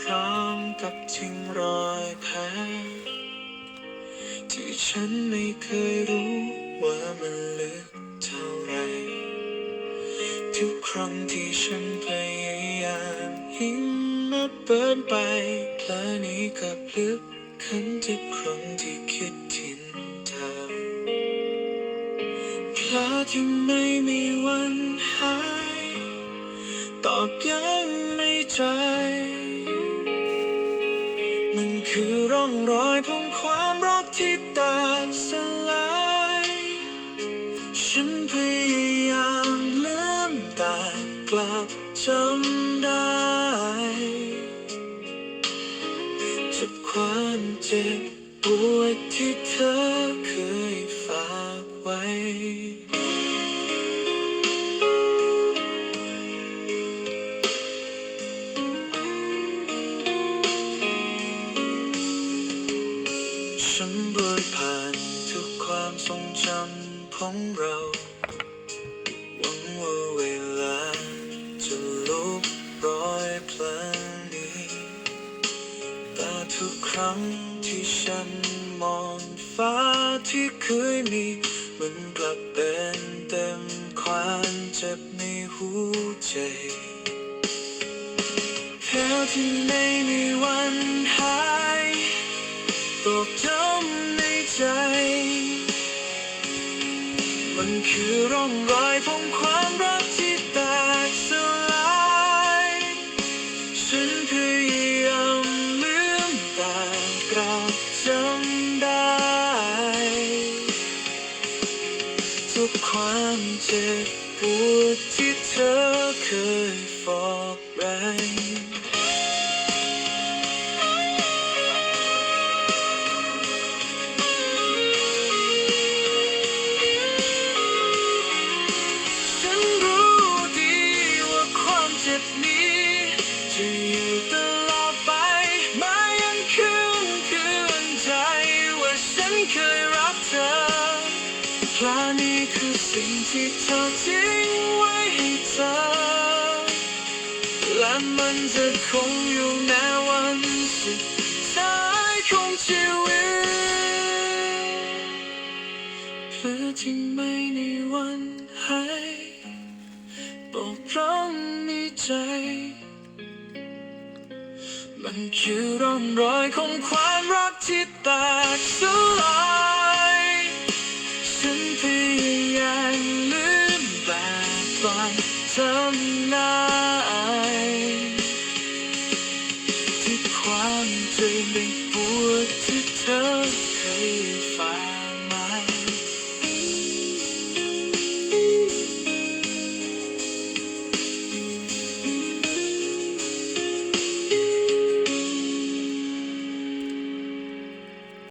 พร้อมกับทิ้งรอยแผลที่ฉันไม่เคยรู้ว่ามันลึกเท่าไร ทุกครั้งที่ฉันพยายามหิ้มมาเปิดไปแผลนี้กับลึกขึ้นทุกครั้งที่คิดถึงเธอแผลที่ไม่มีวันหายตอบย้ำ ใจ มันคือร่องรอยของความรักที่แตกสลาย ฉันพยายามลืมแต่กลับจำได้จากความเจ็บปวดที่เธอ ทรงจำของเราหวังว่าเวลาจะลบรอยเพลนี้แต่ทุกครั้งที่ฉันมองฟ้าที่เคยมีมันกลับเป็นเต็มความเจ็บในหัวใจแค่ที่ไม่มีวันหายตกจำในใจ มันคือร่องรอยของความรักที่แตกสลายฉันพยายามลืมแต่กลับจำได้ ทุกความเจ็บปวดที่เธอเคยฟอกแรง เคยรักเธอเพราะนี่คือสิ่งที่เธอทิ้งไว้ให้เธอ และมันจะคงอยู่แม้วันสุดท้ายของชีวิตเพื่อที่ไม่ในวันใหายปกร้องในใจ มันคือร่องรอยของความรักที่แตกสลายฉันพยายามลืมแต่ความจำได้